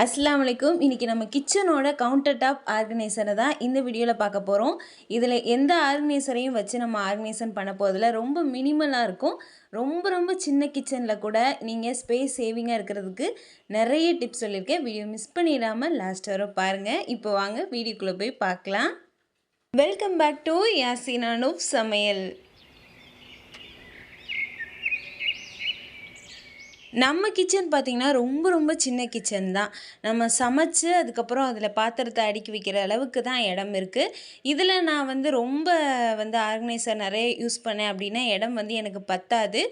அஸ்லாம் வலைக்கும் இன்றைக்கி நம்ம கிச்சனோட கவுண்டர் டாப் ஆர்கனைசரை தான் இந்த வீடியோவில் பார்க்க போகிறோம் இதில் எந்த ஆர்கனைசரையும் வச்சு நம்ம ஆர்கனைசன் பண்ண போகிறதுல ரொம்ப மினிமலாக இருக்கும். ரொம்ப ரொம்ப சின்ன கிச்சனில் கூட நீங்கள் ஸ்பேஸ் சேவிங்காக இருக்கிறதுக்கு நிறைய டிப்ஸ் சொல்லியிருக்கேன். வீடியோ மிஸ் பண்ணிடாமல் லாஸ்ட் வரை பாருங்கள் இப்போ வாங்க வீடியோக்குள்ளே போய் பார்க்கலாம். வெல்கம் பேக் டு யாசினானு சமையல் நம்ம கிச்சன் பார்த்திங்கன்னா ரொம்ப ரொம்ப சின்ன கிச்சன் தான். நம்ம சமைச்சு அதுக்கப்புறம் அதில் பாத்திரத்தை அடுக்கி வைக்கிற அளவுக்கு தான் இடம் இருக்குது இதில் நான் வந்து ரொம்ப வந்து ஆர்கனைசர் நிறைய யூஸ் பண்ணேன் அப்படின்னா இடம் வந்து எனக்கு பத்தாது.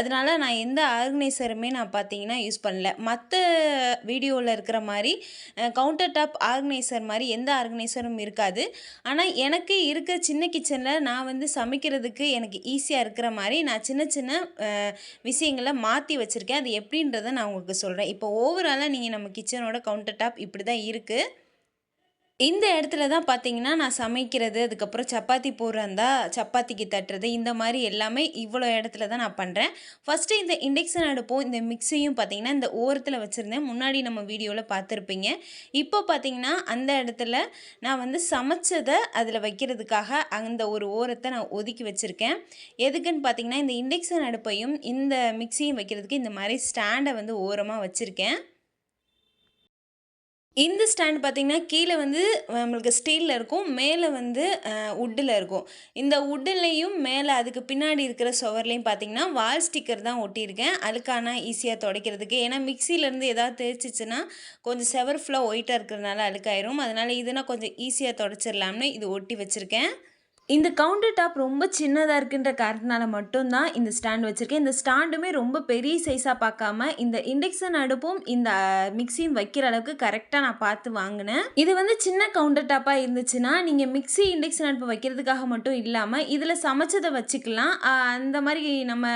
அதனால நான் எந்த ஆர்கனைசருமே நான் பார்த்தீங்கன்னா யூஸ் பண்ணல. மற்ற வீடியோவில் இருக்கிற மாதிரி கவுண்டர் டாப் ஆர்கனைசர் மாதிரி எந்த ஆர்கனைசரும் இருக்காது. ஆனால் எனக்கு இருக்க சின்ன கிச்சனில் நான் வந்து சமைக்கிறதுக்கு எனக்கு ஈஸியாக இருக்கிற மாதிரி நான் சின்ன சின்ன விஷயங்களை மாற்றி வச்சுருக்கேன். அது எப்படின்றத நான் உங்களுக்கு சொல்கிறேன் இப்போ ஓவராலாக நீங்கள் நம்ம கிச்சனோட கவுண்டர் டாப் இப்படி தான் இருக்குது இந்த இடத்துல தான் பார்த்தீங்கன்னா நான் சமைக்கிறது அதுக்கப்புறம் சப்பாத்தி போடுறாந்தா சப்பாத்திக்கு தட்டுறது இந்த மாதிரி எல்லாமே இவ்வளோ இடத்துல தான் நான் பண்ணுறேன் ஃபஸ்ட்டு இந்த இண்டக்ஷன் அடுப்பும் இந்த மிக்ஸியும் பார்த்தீங்கன்னா இந்த ஓரத்தில் வச்சுருந்தேன். முன்னாடி நம்ம வீடியோவில் பார்த்துருப்பீங்க இப்போ பார்த்தீங்கன்னா அந்த இடத்துல நான் வந்து சமைச்சதை அதில் வைக்கிறதுக்காக அந்த ஒரு ஓரத்தை நான் ஒதுக்கி வச்சுருக்கேன். எதுக்குன்னு பார்த்தீங்கன்னா இந்த இண்டக்ஷன் அடுப்பையும் இந்த மிக்ஸியும் வைக்கிறதுக்கு இந்த மாதிரி ஸ்டாண்டை வந்து ஓரமாக வச்சுருக்கேன். இந்த ஸ்டாண்ட் பார்த்திங்கன்னா கீழே வந்து நம்மளுக்கு ஸ்டீலில் இருக்கும். மேலே வந்து உட்டில் இருக்கும். இந்த உட்டுலேயும் மேலே அதுக்கு பின்னாடி இருக்கிற சுவர்லேயும் பார்த்தீங்கன்னா வால் ஸ்டிக்கர் தான் ஒட்டியிருக்கேன். அழுக்கானா ஈஸியாக துடைக்கிறதுக்கு. ஏன்னா மிக்சியிலேருந்து எதாவது தேய்ச்சிச்சுன்னா கொஞ்சம் செவர் ஃபுல்லாக ஒயிட்டாக இருக்கிறதுனால அழுக்காயிரும். அதனால் இதுனா கொஞ்சம் ஈஸியாக துடைச்சிடலாம்னு இது ஒட்டி வச்சுருக்கேன். இந்த கவுண்டர் டாப் ரொம்ப சின்னதாக இருக்குன்ற காரணத்தினால மட்டும்தான் இந்த ஸ்டாண்ட் வச்சுருக்கேன். இந்த ஸ்டாண்டுமே ரொம்ப பெரிய சைஸாக பார்க்காம இந்த இண்டக்ஷன் அடுப்பும் இந்த மிக்சியும் வைக்கிற அளவுக்கு கரெக்டாக நான் பார்த்து வாங்கினேன். இது வந்து சின்ன கவுண்டர் டாப்பாக இருந்துச்சுன்னா நீங்கள் மிக்ஸி இண்டக்ஷன் அடுப்பு வைக்கிறதுக்காக மட்டும் இல்லாமல் இதில் சமைச்சதை வச்சுக்கலாம். அந்த மாதிரி நம்ம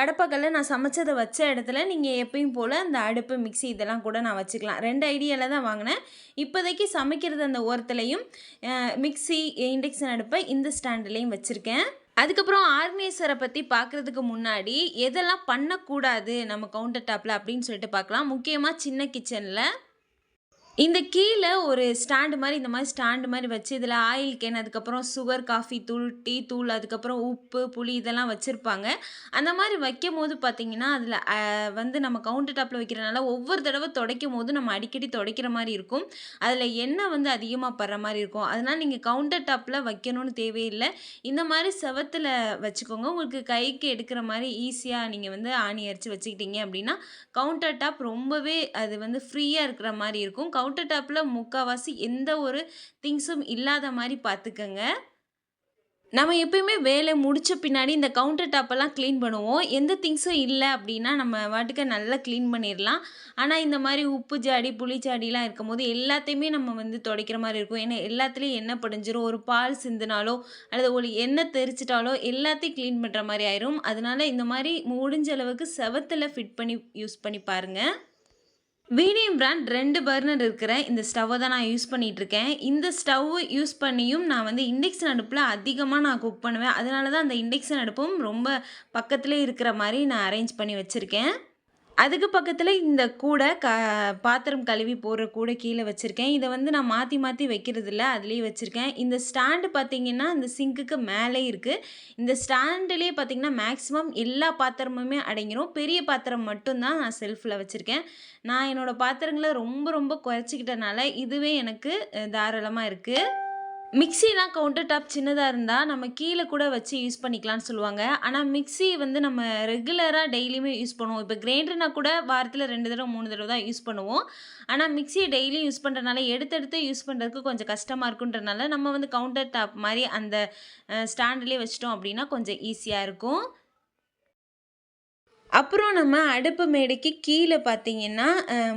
கடப்பாக்கல்ல நான் சமைச்சதை வச்ச இடத்துல நீங்கள் எப்பயும் போல் அந்த அடுப்பு மிக்ஸி இதெல்லாம் கூட நான் வச்சுக்கலாம். ரெண்டு ஐடியாவில் தான் வாங்கினேன். இப்போதைக்கு சமைக்கிறது அந்த ஓரத்துலையும் மிக்ஸி இண்டக்ஷன் அடுப்பை இந்த ஸ்டாண்டுலேயும் வச்சுருக்கேன். அதுக்கப்புறம் ஆர்கனைசரை பற்றி பார்க்குறதுக்கு முன்னாடி எதெல்லாம் பண்ணக்கூடாது நம்ம கவுண்டர் டாப்பில் அப்படின்னு சொல்லிட்டு பார்க்கலாம் முக்கியமாக சின்ன கிச்சனில் இந்த கீழே ஒரு ஸ்டாண்டு மாதிரி இந்த மாதிரி ஸ்டாண்டு மாதிரி வச்சு இதில் ஆயில் கேன் அதுக்கப்புறம் சுகர் காஃபி தூள் டீ தூள் அதுக்கப்புறம் உப்பு புளி இதெல்லாம் வச்சுருப்பாங்க. அந்த மாதிரி வைக்கும் போது பார்த்திங்கன்னா அதில் வந்து நம்ம கவுண்டர் டாப்பில் வைக்கிறனால ஒவ்வொரு தடவை துடைக்கும் போது நம்ம அடிக்கடி துடைக்கிற மாதிரி இருக்கும். அதில் எண்ணெய் வந்து அதிகமாக படுற மாதிரி இருக்கும். அதனால் நீங்கள் கவுண்டர் டாப்பில் வைக்கணும்னு தேவையில்லை. இந்த மாதிரி செவத்தில் வச்சுக்கோங்க. உங்களுக்கு கைக்கு எடுக்கிற மாதிரி ஈஸியாக நீங்கள் வந்து ஆணி அரிச்சு வச்சுக்கிட்டீங்க அப்படின்னா கவுண்டர் டாப் ரொம்பவே அது வந்து ஃப்ரீயாக இருக்கிற மாதிரி இருக்கும். கவுண்டர் டாப்பில் முக்கால்வாசி எந்த ஒரு திங்ஸும் இல்லாத மாதிரி பார்த்துக்கங்க. நம்ம எப்பயுமே வேலை முடித்த பின்னாடி இந்த கவுண்டர் டாப்பெல்லாம் க்ளீன் பண்ணுவோம். எந்த திங்ஸும் இல்லை அப்படின்னா நம்ம வாட்டுக்கு நல்லா க்ளீன் பண்ணிடலாம். ஆனால் இந்த மாதிரி உப்பு ஜாடி புளி ஜாடிலாம் இருக்கும்போது எல்லாத்தையுமே நம்ம வந்து துடைக்கிற மாதிரி இருக்கும். ஏன்னா எல்லாத்துலேயும் எண்ணெய் படிஞ்சிரும். ஒரு பால் சிந்தினாலோ அல்லது ஒரு எண்ணெய் தெரிச்சிட்டாலோ எல்லாத்தையும் க்ளீன் பண்ணுற மாதிரி ஆயிரும். அதனால இந்த மாதிரி முடிஞ்ச அளவுக்கு செவத்தில் ஃபிட் பண்ணி யூஸ் பண்ணி பாருங்கள் வீடியம் பிராண்ட் ரெண்டு பர்னர் இருக்கிற இந்த ஸ்டவ்வை தான் நான் யூஸ் பண்ணிகிட்ருக்கேன் இந்த ஸ்டவ் யூஸ் பண்ணியும் நான் வந்து இண்டக்ஷன் அடுப்பில் அதிகமாக நான் குக் பண்ணுவேன். அதனால தான் அந்த இண்டக்ஷன் அடுப்பும் ரொம்ப பக்கத்துலேயே இருக்கிற மாதிரி நான் அரேஞ்ச் பண்ணி வச்சுருக்கேன். அதுக்கு பக்கத்தில் இந்த கூடை க பாத்திரம் கழுவி போடுற கூடை கீழே வச்சுருக்கேன். இதை வந்து நான் மாற்றி மாற்றி வைக்கிறது இல்லை அதுலேயே வச்சுருக்கேன். இந்த ஸ்டாண்டு பார்த்திங்கன்னா இந்த சிங்க்குக்கு மேலே இருக்குது இந்த ஸ்டாண்டுலேயே பார்த்தீங்கன்னா மேக்ஸிமம் எல்லா பாத்திரமுமே அடங்கிடும் பெரிய பாத்திரம் மட்டும்தான் நான் செல்ஃபில் வச்சுருக்கேன். நான் என்னோடய பாத்திரங்களை ரொம்ப ரொம்ப குறைச்சிக்கிட்டனால இதுவே எனக்கு தாராளமாக இருக்குது மிக்சிலாம் கவுண்டர் டாப் சின்னதாக இருந்தால் நம்ம கீழே கூட வச்சு யூஸ் பண்ணிக்கலாம்னு சொல்லுவாங்க. ஆனால் மிக்ஸி வந்து நம்ம ரெகுலராக டெய்லியுமே யூஸ் பண்ணுவோம். இப்போ கிரைண்டர்னா கூட வாரத்தில் ரெண்டு தடவை மூணு தடவை தான் யூஸ் பண்ணுவோம். ஆனால் மிக்ஸியை டெய்லியும் யூஸ் பண்ணுறதுனால எடுத்தெடுத்து யூஸ் பண்ணுறதுக்கு கொஞ்சம் கஷ்டமாக இருக்குன்றனால நம்ம வந்து கவுண்டர் டாப் மாதிரி அந்த ஸ்டாண்ட்லேயே வச்சிட்டோம் அப்படின்னா கொஞ்சம் ஈஸியாக இருக்கும். அப்புறம் நம்ம அடுப்பு மேடைக்கு கீழே பார்த்தீங்கன்னா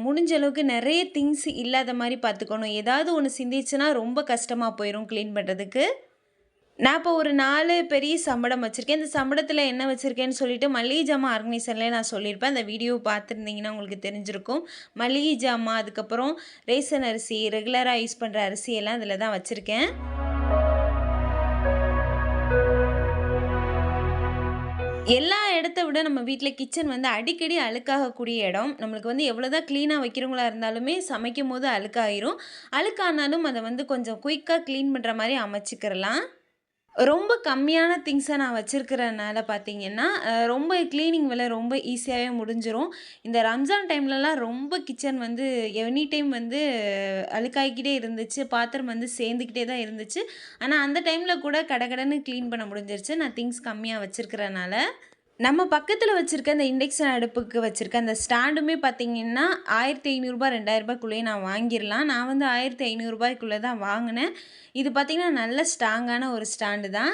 முடிஞ்ச அளவுக்கு நிறைய திங்ஸ் இல்லாத மாதிரி பார்த்துக்கணும். ஏதாவது ஒன்று சிந்திச்சுன்னா ரொம்ப கஷ்டமாக போயிடும் க்ளீன் பண்ணுறதுக்கு நான் இப்போ ஒரு நாலு பெரிய சம்படம் வச்சுருக்கேன். இந்த சம்படத்தில் என்ன வச்சுருக்கேன்னு சொல்லிட்டு மளிகை ஜாமான் ஆர்கனைசர்லேயே நான் சொல்லியிருப்பேன். அந்த வீடியோ பார்த்துருந்தீங்கன்னா உங்களுக்கு தெரிஞ்சிருக்கும். மளிகை ஜாமான் அதுக்கப்புறம் ரேசன் அரிசி ரெகுலராக யூஸ் பண்ணுற அரிசி எல்லாம் இதில் தான் வச்சுருக்கேன். எல்லா இடத்த விட நம்ம வீட்டில் கிச்சன் வந்து அடிக்கடி அழுக்காகக்கூடிய இடம். நம்மளுக்கு வந்து எவ்வளோ தான் க்ளீனாக வைக்கிறவங்களா இருந்தாலுமே சமைக்கும் போது அழுக்காயிரும். அழுக்கானாலும் அதை வந்து கொஞ்சம் குயிக்காக க்ளீன் பண்ணுற மாதிரி அமைச்சிக்கிறலாம் ரொம்ப கம்மியான திங்ஸை நான் வச்சுருக்கிறனால பார்த்தீங்கன்னா ரொம்ப க்ளீனிங் வேலை ரொம்ப ஈஸியாகவே முடிஞ்சிடும் இந்த ரம்ஜான் டைம்லலாம் ரொம்ப கிச்சன் வந்து எனி டைம் வந்து அழுக்காகிக்கிட்டே இருந்துச்சு பாத்திரம் வந்து சேர்ந்துக்கிட்டே தான் இருந்துச்சு. ஆனால் அந்த டைமில் கூட கடகடன்னு க்ளீன் பண்ண முடிஞ்சிருச்சு. நான் திங்ஸ் கம்மியாக வச்சுருக்கிறனால நம்ம பக்கத்தில் வச்சுருக்க அந்த இண்டக்ஷன் அடுப்புக்கு வச்சுருக்க அந்த ஸ்டாண்டுமே பார்த்தீங்கன்னா ஆயிரத்தி ஐநூறுரூபா ரெண்டாயிரரூபாக்குள்ளேயே நான் வாங்கிடலாம். நான் வந்து ஆயிரத்தி ஐநூறுரூபாய்க்குள்ளே தான் வாங்கினேன். இது பார்த்திங்கன்னா நல்ல ஸ்ட்ராங்கான ஒரு ஸ்டாண்டு தான்.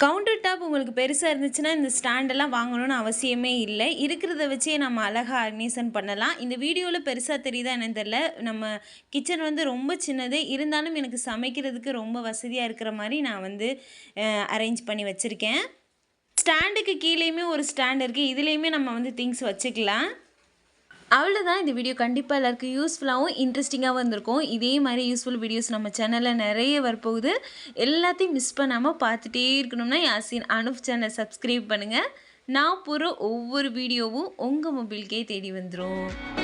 கவுண்டர் டாப் உங்களுக்கு பெருசாக இருந்துச்சுன்னா இந்த ஸ்டாண்டெல்லாம் வாங்கணும்னு அவசியமே இல்லை. இருக்கிறத வச்சே நம்ம அழகாக அட்மிஷன் பண்ணலாம். இந்த வீடியோவில் பெருசாக தெரியுதா என்னன்னு தெரில நம்ம கிச்சன் வந்து ரொம்ப சின்னது. இருந்தாலும் எனக்கு சமைக்கிறதுக்கு ரொம்ப வசதியாக இருக்கிற மாதிரி நான் வந்து அரேஞ்ச் பண்ணி வச்சுருக்கேன். ஸ்டாண்டுக்கு கீழேயுமே ஒரு ஸ்டாண்ட் இருக்குது இதுலேயுமே நம்ம வந்து திங்ஸ் வச்சுக்கலாம். அவ்வளோதான் இந்த வீடியோ கண்டிப்பாக எல்லாருக்கும் யூஸ்ஃபுல்லாகவும் இன்ட்ரெஸ்டிங்காகவும் இருந்திருக்கும் இதே மாதிரி யூஸ்ஃபுல் வீடியோஸ் நம்ம சேனலில் நிறைய வரப்போகுது. எல்லாத்தையும் மிஸ் பண்ணாமல் பார்த்துட்டே இருக்கணும்னா யாசின் அனுப் சேனல் சப்ஸ்கிரைப் பண்ணுங்கள் நான் போகிற ஒவ்வொரு வீடியோவும் உங்கள் மொபைலுக்கே தேடி வந்துடும்